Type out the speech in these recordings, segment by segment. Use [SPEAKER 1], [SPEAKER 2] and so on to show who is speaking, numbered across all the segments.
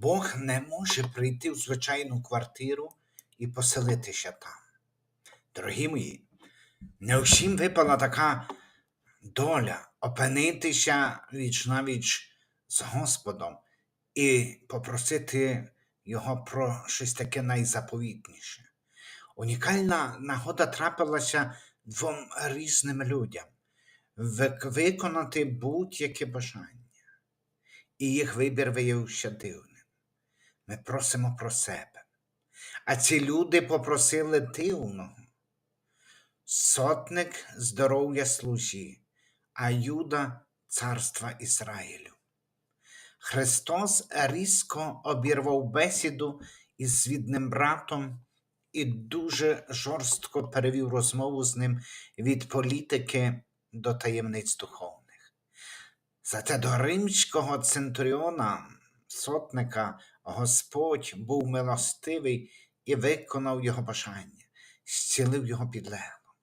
[SPEAKER 1] Бог не може прийти в звичайну квартиру і поселитися там. Дорогі мої, не всім випала така доля опинитися віч навіч з Господом і попросити Його про щось таке найзаповітніше. Унікальна нагода трапилася двом різним людям виконати будь-яке бажання, і їх вибір виявився дивним. Ми просимо про себе. А ці люди попросили дивного. Сотник здоров'я служі, а Юда царства Ізраїлю. Христос різко обірвав бесіду із звідним братом і дуже жорстко перевів розмову з ним від політики до таємниць духовних. Зате до римського центуріона, сотника, Господь був милостивий і виконав його бажання, зцілив його підлегло.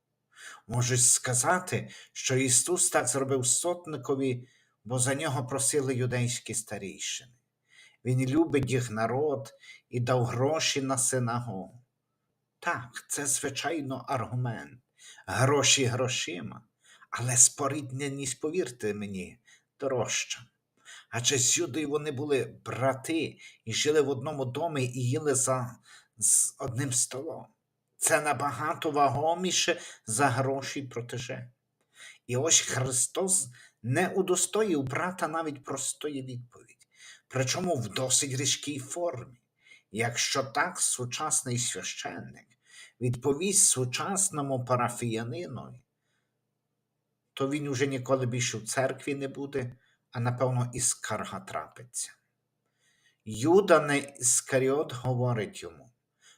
[SPEAKER 1] Можуть сказати, що Ісус так зробив сотникові, бо за нього просили юдейські старійшини. Він любить їх народ і дав гроші на синагогу. Так, це, звичайно, аргумент. Гроші грошима, але спорідненість, повірте мені, дорожча. Адже сюди вони були брати і жили в одному домі і їли за з одним столом. Це набагато вагоміше за гроші протеже. І ось Христос не удостоїв брата навіть простої відповіді, причому в досить різкій формі. Якщо так сучасний священник відповість сучасному парафіянинові, то він уже ніколи більше в церкві не буде, а напевно і скарга трапиться. Юда не Іскаріот говорить йому: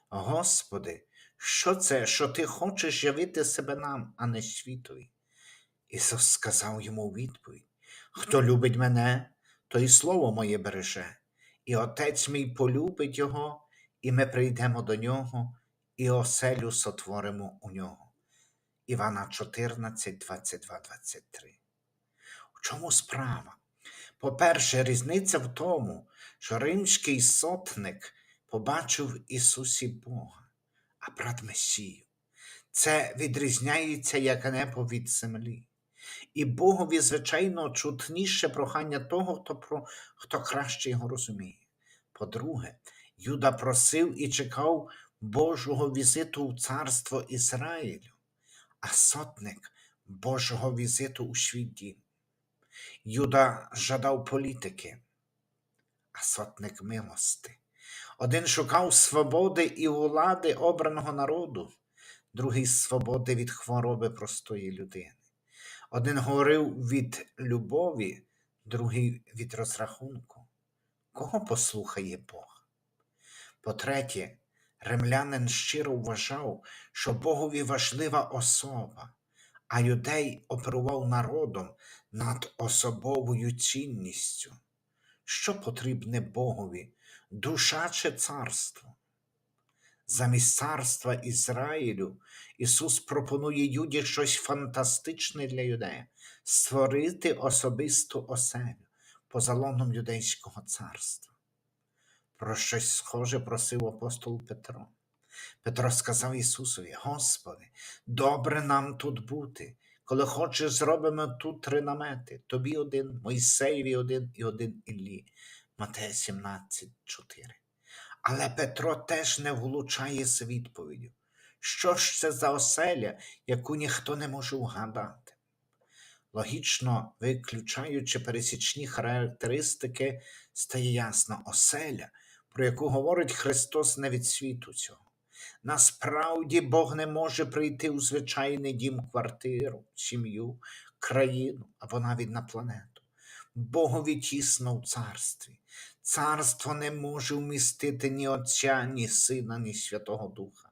[SPEAKER 1] Господи, що це, що ти хочеш явити себе нам, а не світові? Ісус сказав йому у відповідь: Хто любить мене, то і слово моє береже, і Отець мій полюбить його, і ми прийдемо до нього, і оселю сотворимо у нього. Івана 14, 22, 23. У чому справа? По-перше, різниця в тому, що римський сотник побачив Ісусі Бога, а брат Месію. Це відрізняється як небо від землі. І Богові, звичайно, чутніше прохання того, хто, про, хто краще його розуміє. По-друге, Юда просив і чекав Божого візиту в царство Ізраїлю, а сотник Божого візиту у свій дім. Юда жадав політики, а сотник милости. Один шукав свободи і влади обраного народу, другий свободи від хвороби простої людини. Один говорив від любові, другий від розрахунку. Кого послухає Бог? По-третє, римлянин щиро вважав, що Богові важлива особа, а юдей оперував народом над особовою цінністю. Що потрібне Богові, душа чи царство? Замість царства Ізраїлю Ісус пропонує Юді щось фантастичне для юдея створити особисту оселю поза лоном юдейського царства. Про щось схоже просив апостол Петро. Петро сказав Ісусові: Господи, добре нам тут бути. Коли хочеш, зробимо тут три намети: тобі один, Мойсеєві один і один Іллі. Матея 17, 4. Але Петро теж не влучає з відповіддю. Що ж це за оселя, яку ніхто не може вгадати? Логічно виключаючи пересічні характеристики, стає ясно оселя, про яку говорить Христос не від світу цього. Насправді Бог не може прийти у звичайний дім, квартиру, сім'ю, країну або навіть на планету. Богові тісно в царстві. Царство не може вмістити ні Отця, ні Сина, ні Святого Духа.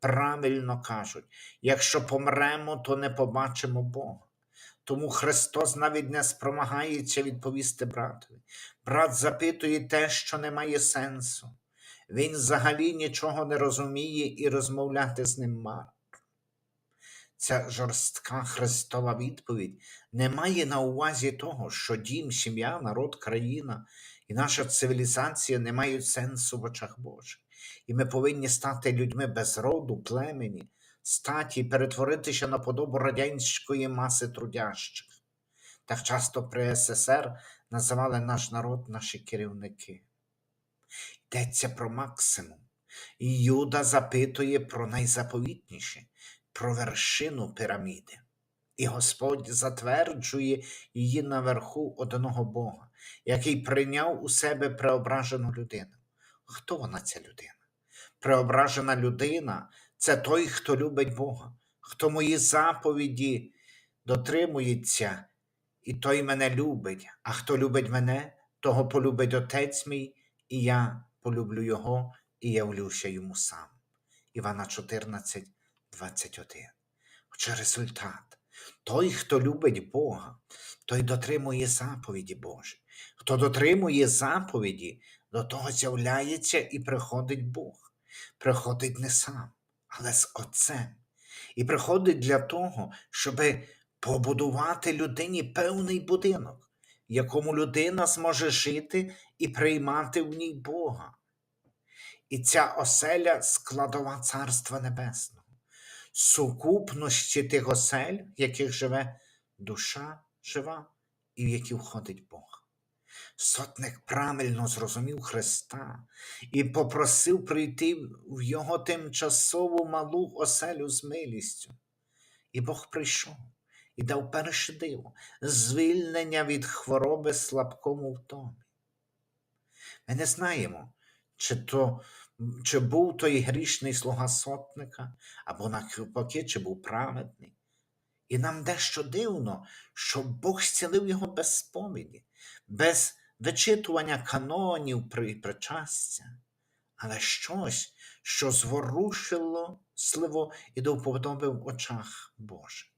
[SPEAKER 1] Правильно кажуть, якщо помремо, то не побачимо Бога. Тому Христос навіть не спромагається відповісти братові. Брат запитує те, що не має сенсу. Він взагалі нічого не розуміє і розмовляти з ним марно. Ця жорстка Христова відповідь не має на увазі того, що дім, сім'я, народ, країна і наша цивілізація не мають сенсу в очах Божих. І ми повинні стати людьми без роду, племені, статі перетворитися на подобу радянської маси трудящих. Так часто при СССР називали наш народ наші керівники. Йдеться про максимум. Юда запитує про найзаповітніше, про вершину піраміди. І Господь затверджує її наверху одного Бога, який прийняв у себе преображену людину. Хто вона ця людина? Преображена людина це той, хто любить Бога, хто мої заповіді дотримується, і той мене любить. А хто любить мене, того полюбить Отець мій, і я полюблю Його і явлюся йому сам. Івана 14, 21. Отже, результат. Той, хто любить Бога, той дотримує заповіді Божі. Хто дотримує заповіді, до того з'являється і приходить Бог. Приходить не сам, але з Отцем. І приходить для того, щоб побудувати людині певний будинок, якому людина зможе жити і приймати в ній Бога. І ця оселя складова Царства Небесного, сукупності тих осель, в яких живе душа жива і в які входить Бог. Сотник правильно зрозумів Христа і попросив прийти в його тимчасову малу оселю з милістю. І Бог прийшов і дав перше диво звільнення від хвороби слабкому втомі. Ми не знаємо, чи то чи був той грішний слуга сотника, або навпаки, чи був праведний. І нам дещо дивно, що Бог зцілив його без сповіді, без вичитування канонів при причастя, але щось, що зворушило сливо і до вподоби в очах Божих.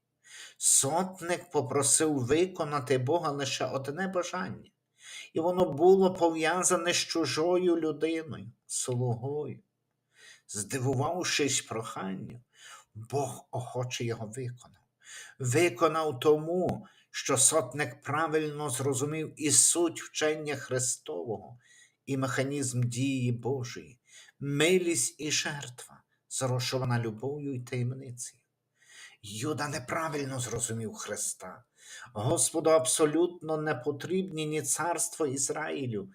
[SPEAKER 1] Сотник попросив виконати Бога лише одне бажання, і воно було пов'язане з чужою людиною, слугою. Здивувавшись проханню, Бог охоче його виконав. Виконав тому, що сотник правильно зрозумів і суть вчення Христового, і механізм дії Божої, милість і жертва, зрошувана любов'ю і таємницею. Юда неправильно зрозумів Христа. Господу абсолютно не потрібні ні царство Ізраїлю,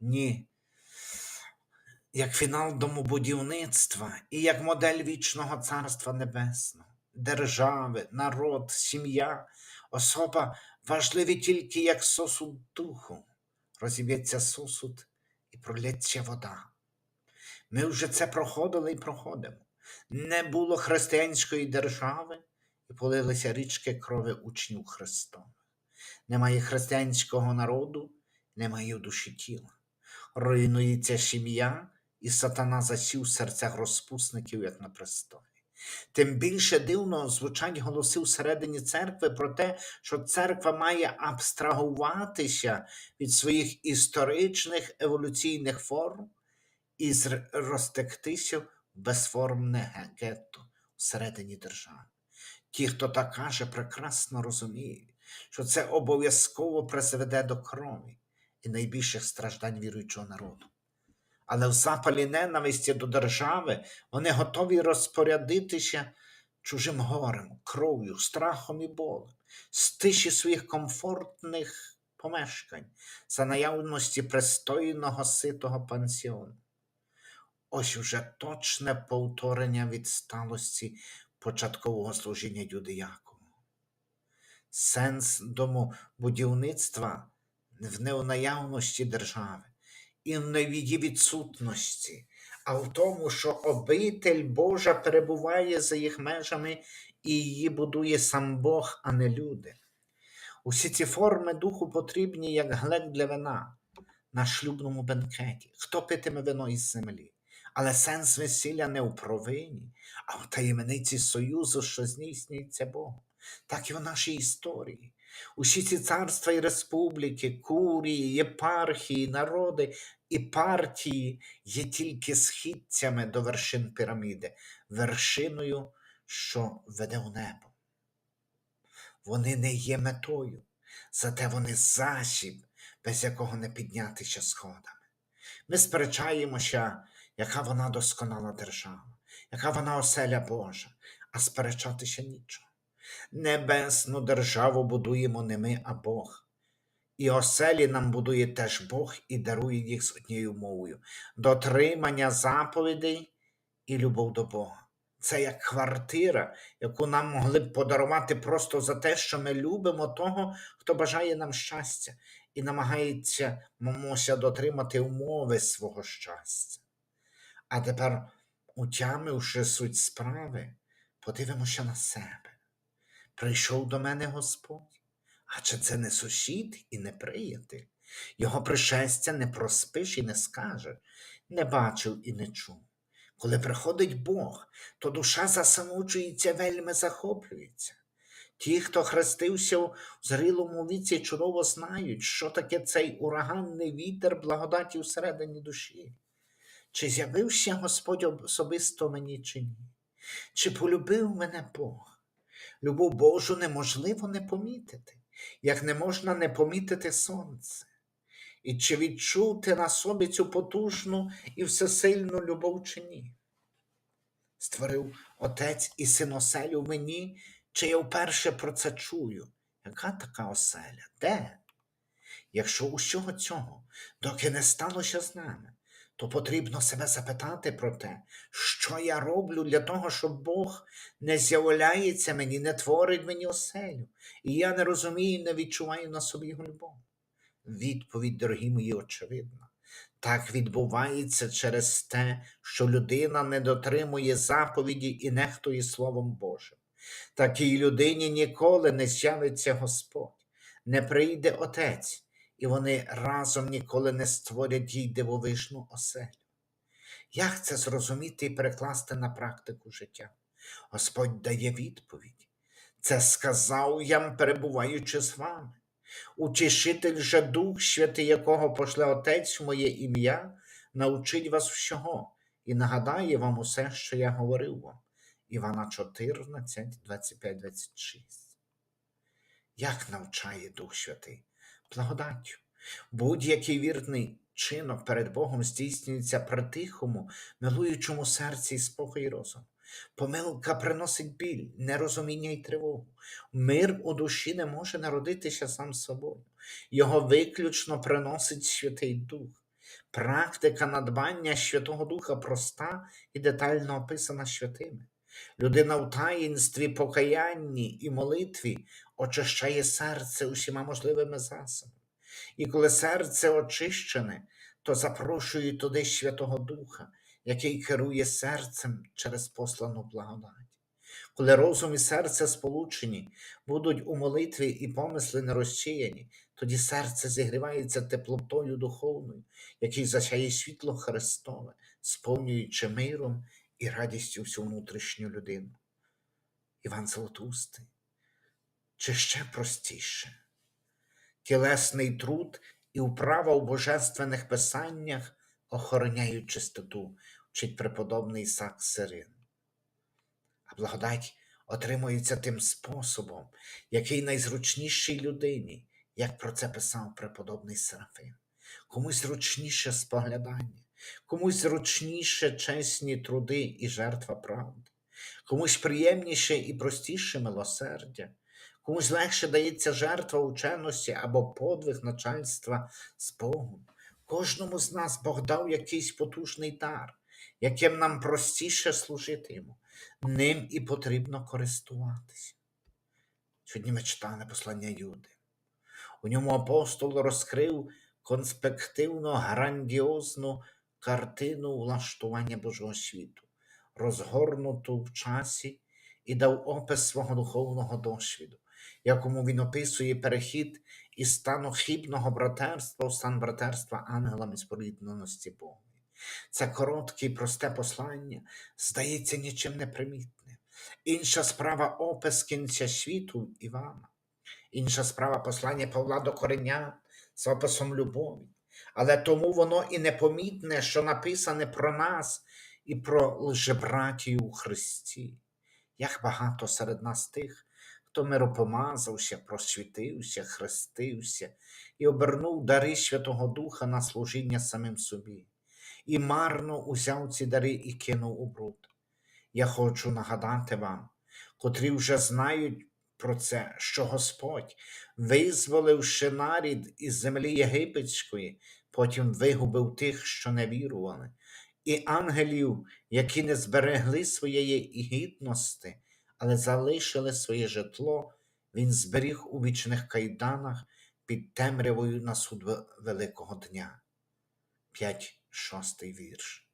[SPEAKER 1] ні як фінал домобудівництва і як модель вічного Царства Небесного, держави, народ, сім'я, особа важливі тільки як сосуд духу. Розіб'ється сосуд і пролється вода. Ми вже це проходили і проходимо. Не було християнської держави полилися річки крови учнів Христових. Немає християнського народу, немає душі тіла. Руйнується сім'я, і сатана засів в серцях розпусників, як на престолі. Тим більше дивно звучать голоси всередині церкви про те, що церква має абстрагуватися від своїх історичних еволюційних форм і розтектися в безформне гетто всередині держави. Ті, хто так каже, прекрасно розуміють, що це обов'язково призведе до крові і найбільших страждань віруючого народу. Але в запалі ненависті до держави вони готові розпорядитися чужим горем, кров'ю, страхом і болем, з тиші своїх комфортних помешкань, за наявності пристойного ситого пансіону. Ось уже точне повторення відсталості початкового служіння Юдеякову. Сенс домобудівництва в неунаявності держави і в її відсутності, а в тому, що обитель Божа перебуває за їх межами і її будує сам Бог, а не люди. Усі ці форми духу потрібні як глек для вина на шлюбному бенкеті. Хто питиме вино із землі? Але сенс весілля не у провині, а в таємниці союзу, що здійснюється Богом. Так і в нашій історії. Усі ці царства і республіки, курії, єпархії, народи і партії є тільки східцями до вершин піраміди, вершиною, що веде у небо. Вони не є метою, зате вони засіб, без якого не піднятися сходами. Ми сперечаємося, яка вона досконала держава, яка вона оселя Божа, а сперечатися нічого. Небесну державу будуємо не ми, а Бог. І оселі нам будує теж Бог і дарує їх з однією мовою дотримання заповідей і любов до Бога. Це як квартира, яку нам могли б подарувати просто за те, що ми любимо того, хто бажає нам щастя і намагається мамуся дотримати умови свого щастя. А тепер, утямивши суть справи, подивимося на себе. Прийшов до мене Господь, а чи це не сусід і не приятель? Його пришестя не проспиш і не скаже, не бачив і не чув. Коли приходить Бог, то душа засамучується, вельми захоплюється. Ті, хто хрестився в зрілому віці, чудово знають, що таке цей ураганний вітер благодаті всередині душі. Чи з'явився Господь особисто мені, чи ні? Чи полюбив мене Бог? Любов Божу неможливо не помітити, як не можна не помітити сонце. І чи відчув ти на собі цю потужну і всесильну любов чи ні? Створив Отець і син оселю мені, чи я вперше про це чую? Яка така оселя? Де? Якщо усього цього, доки не сталося з нами, то потрібно себе запитати про те, що я роблю для того, щоб Бог не з'являється мені, не творить мені оселю, і я не розумію, не відчуваю на собі його любов. Відповідь, дорогі мої, очевидна. Так відбувається через те, що людина не дотримує заповіді і нехтує Словом Божим. Такій людині ніколи не з'явиться Господь, не прийде Отець, і вони разом ніколи не створять їй дивовижну оселю. Як це зрозуміти і перекласти на практику життя? Господь дає відповідь. Це сказав я, перебуваючи з вами. Утішитель же Дух Святий, якого пошле Отець в моє ім'я, научить вас всього і нагадає вам усе, що я говорив вам. Івана 14, 25, 26. Як навчає Дух Святий? Благодаттю. Будь-який вірний чинок перед Богом здійснюється при тихому, милуючому серці і спокій розуму. Помилка приносить біль, нерозуміння і тривогу. Мир у душі не може народитися сам собою. Його виключно приносить Святий Дух. Практика надбання Святого Духа проста і детально описана святими. Людина в таїнстві, покаянні і молитві очищає серце усіма можливими засобами. І коли серце очищене, то запрошує туди Святого Духа, який керує серцем через послану благодать. Коли розум і серце сполучені, будуть у молитві і помисли не розчияні, тоді серце зігрівається теплотою духовною, який засяє світло Христове, сповнюючи миром і радістю всю внутрішню людину. Іван Золотустий, чи ще простіше? Тілесний труд і вправа у божественних писаннях охороняють чистоту, вчить преподобний Ісак Сирин. А благодать отримується тим способом, який найзручніший людині, як про це писав преподобний Серафим. Комусь зручніше споглядання, комусь зручніше чесні труди і жертва правди, комусь приємніше і простіше милосердя, комусь легше дається жертва ученості або подвиг начальства з Богом. Кожному з нас Бог дав якийсь потужний дар, яким нам простіше служити йому. Ним і потрібно користуватися. Сьогодні ми читали послання Юди. У ньому апостол розкрив конспективно грандіозну картину влаштування Божого світу, розгорнуту в часі і дав опис свого духовного досвіду, якому він описує перехід із стану хибного братерства у стан братерства ангелами спорідненості Богу. Це коротке і просте послання здається нічим не примітним. Інша справа опис кінця світу Івана, інша справа послання Павла до Кореня з описом любові. Але тому воно і непомітне, що написане про нас і про лжебратію у Христі. Як багато серед нас тих, хто миропомазався, просвітився, хрестився і обернув дари Святого Духа на служіння самим собі, і марно узяв ці дари і кинув у бруд. Я хочу нагадати вам, котрі вже знають про це, що Господь, визволивши нарід із землі єгипетської, потім вигубив тих, що не вірували, і ангелів, які не зберегли своєї гідності, але залишили своє житло, він зберіг у вічних кайданах під темрявою на суд Великого дня. 5, 6 вірш.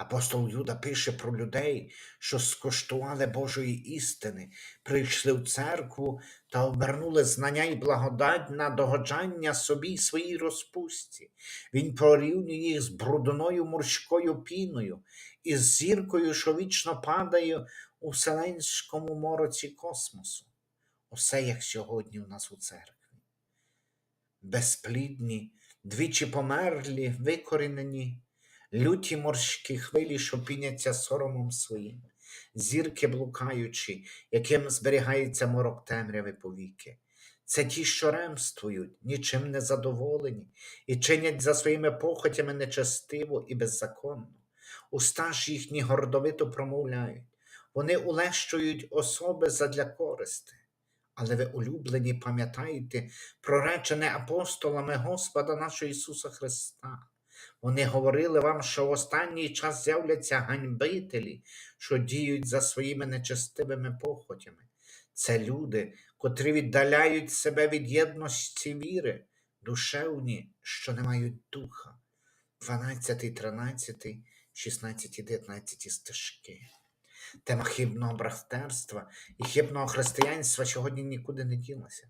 [SPEAKER 1] Апостол Юда пише про людей, що скоштували Божої істини, прийшли в церкву та обернули знання і благодать на догоджання собі своїй розпусті. Він порівнює їх з брудною морською піною і з зіркою, що вічно падає у вселенському мороці космосу. Усе як сьогодні у нас у церкві. Безплідні, двічі померлі, викорінені, люті морські хвилі, що піняться соромом своїм, зірки блукаючі, яким зберігається морок темряви повіки. Це ті, що ремствують, нічим не задоволені, і чинять за своїми похотями нечестиво і беззаконно. Уста ж їхні гордовито промовляють, вони улещують особи задля користи. Але ви, улюблені, пам'ятаєте про речене апостолами Господа нашого Ісуса Христа. Вони говорили вам, що в останній час з'являться ганьбителі, що діють за своїми нечестивими похотями. Це люди, котрі віддаляють себе від єдності віри, душевні, що не мають духа. 12, 13, 16, 19 стежки. Тема хибного братерства і хибного християнства сьогодні нікуди не ділася.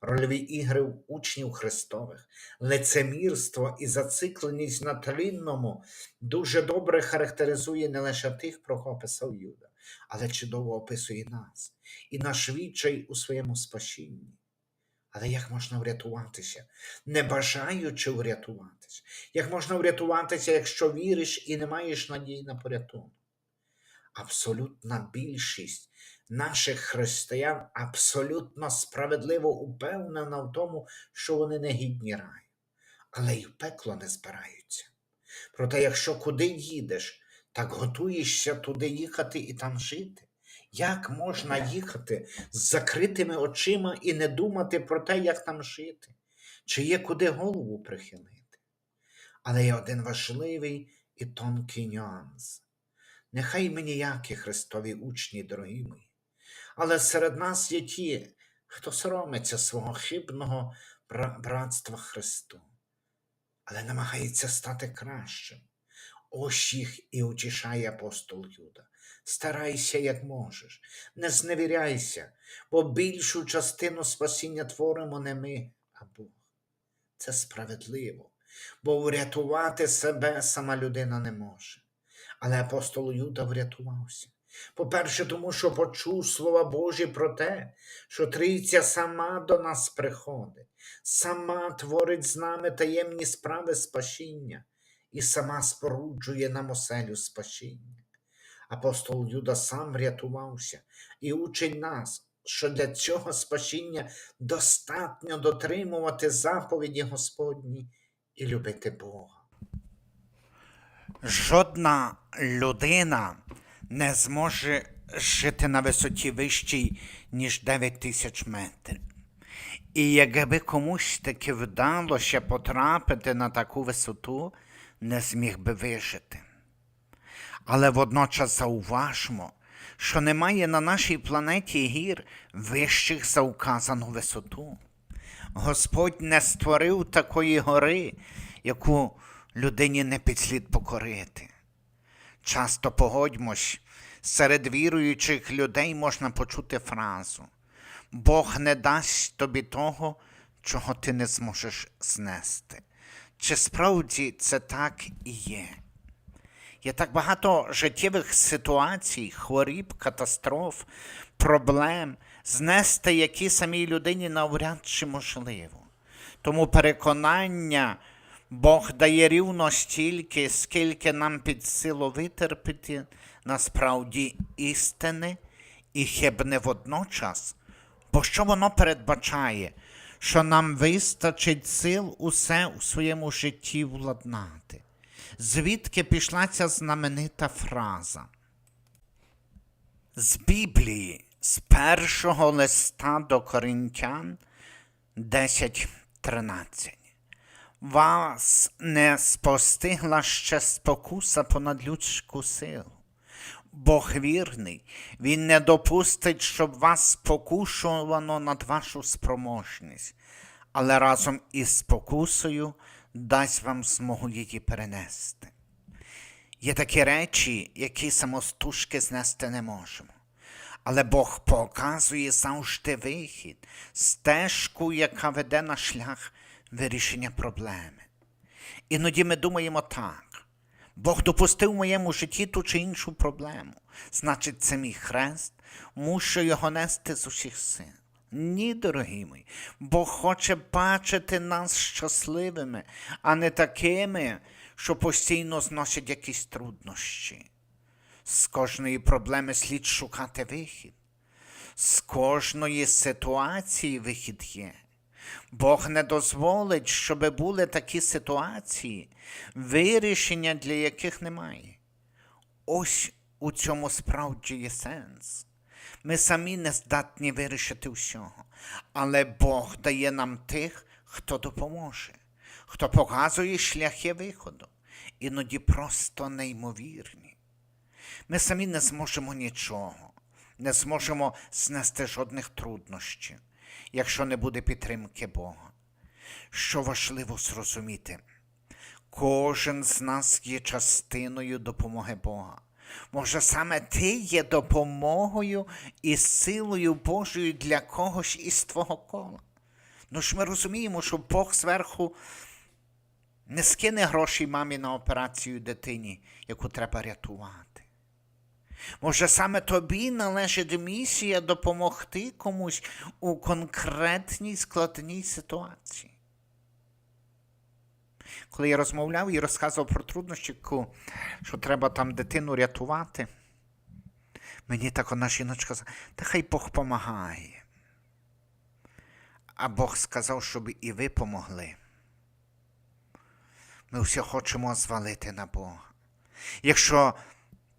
[SPEAKER 1] Рольові ігри учнів Христових, лицемірство і зацикленість на тлінному дуже добре характеризує не лише тих, про кого писав Юда, але чудово описує нас і наш відчай у своєму спасінні. Але як можна врятуватися, не бажаючи врятуватися? Як можна врятуватися, якщо віриш і не маєш надії на порятунок? Абсолютна більшість наших християн абсолютно справедливо упевнена в тому, що вони не гідні раю, але й в пекло не збираються. Проте, якщо куди їдеш, так готуєшся туди їхати і там жити. Як можна їхати з закритими очима і не думати про те, як там жити, чи є куди голову прихилити? Але є один важливий і тонкий нюанс. Нехай ми ніякі Христові учні, дорогі мої, але серед нас є ті, хто соромиться свого хибного братства Христу, але намагається стати кращим. Ось їх і утішає апостол Юда. Старайся, як можеш, не зневіряйся, бо більшу частину спасіння творимо не ми, а Бог. Це справедливо, бо врятувати себе сама людина не може. Але апостол Юда врятувався. По-перше, тому що почув слова Божі про те, що Трійця сама до нас приходить, сама творить з нами таємні справи спасіння і сама споруджує нам оселю спасіння. Апостол Юда сам врятувався і учить нас, що для цього спасіння достатньо дотримувати заповіді Господні і любити Бога. Жодна людина не зможе жити на висоті вищій, ніж 9 тисяч метрів. І якби комусь таки вдалося потрапити на таку висоту, не зміг би вижити. Але водночас зауважмо, що немає на нашій планеті гір вищих за указану висоту. Господь не створив такої гори, яку людині не під слід покорити. Часто погодьмось, серед віруючих людей можна почути фразу Бог не дасть тобі того, чого ти не зможеш знести. Чи справді це так і є? Є так багато життєвих ситуацій, хворіб, катастроф, проблем, знести які самій людині навряд чи можливо. Тому переконання Бог дає рівно стільки, скільки нам під силу витерпіти, насправді істини і хибне водночас Бо що воно передбачає? Що нам вистачить сил усе у своєму житті владнати. Звідки пішла ця знаменита фраза? З Біблії, з першого листа до Коринтян 10.13. Вас не спостигла ще спокуса понад людську силу. Бог вірний, Він не допустить, щоб вас спокушувано над вашу спроможність, але разом із спокусою дасть вам змогу її перенести. Є такі речі, які самостужки знести не можемо. Але Бог показує завжди вихід, стежку, яка веде на шлях вирішення проблеми. Іноді ми думаємо так. Бог допустив в моєму житті ту чи іншу проблему. Значить, це мій хрест, мушу його нести з усіх сил. Ні, дорогі мої, Бог хоче бачити нас щасливими, а не такими, що постійно зносять якісь труднощі. З кожної проблеми слід шукати вихід. З кожної ситуації вихід є. Бог не дозволить, щоб були такі ситуації, вирішення для яких немає. Ось у цьому справді є сенс. Ми самі не здатні вирішити всього, але Бог дає нам тих, хто допоможе, хто показує шляхи виходу, іноді просто неймовірні. Ми самі не зможемо нічого, не зможемо знести жодних труднощів, якщо не буде підтримки Бога. Що важливо зрозуміти, кожен з нас є частиною допомоги Бога. Може, саме ти є допомогою і силою Божою для когось із твого кола. Ну ж ми розуміємо, що Бог зверху не скине гроші мамі на операцію дитині, яку треба рятувати. Може, саме тобі належить місія допомогти комусь у конкретній складній ситуації. Коли я розмовляв і розказував про труднощі, що треба там дитину рятувати, мені так одна жіночка сказала, та хай Бог помагає. А Бог сказав, щоб і ви помогли. Ми все хочемо звалити на Бога. Якщо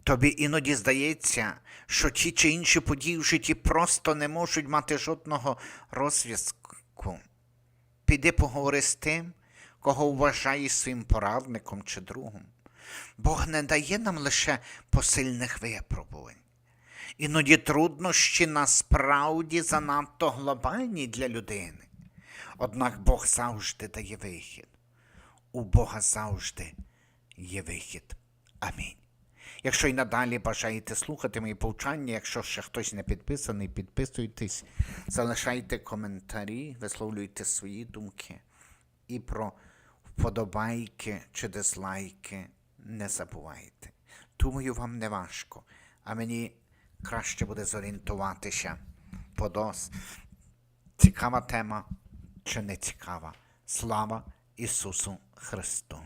[SPEAKER 1] тобі іноді здається, що ті чи інші події в житті просто не можуть мати жодного розв'язку, піди поговори з тим, кого вважаєш своїм порадником чи другом. Бог не дає нам лише посильних випробувань. Іноді труднощі насправді занадто глобальні для людини. Однак Бог завжди дає вихід. У Бога завжди є вихід. Амінь. Якщо й надалі бажаєте слухати мої повчання, якщо ще хтось не підписаний, підписуйтесь, залишайте коментарі, висловлюйте свої думки. І про вподобайки чи дизлайки не забувайте. Думаю, вам не важко, а мені краще буде зорієнтуватися по дос. Цікава тема чи не цікава. Слава Ісусу Христу!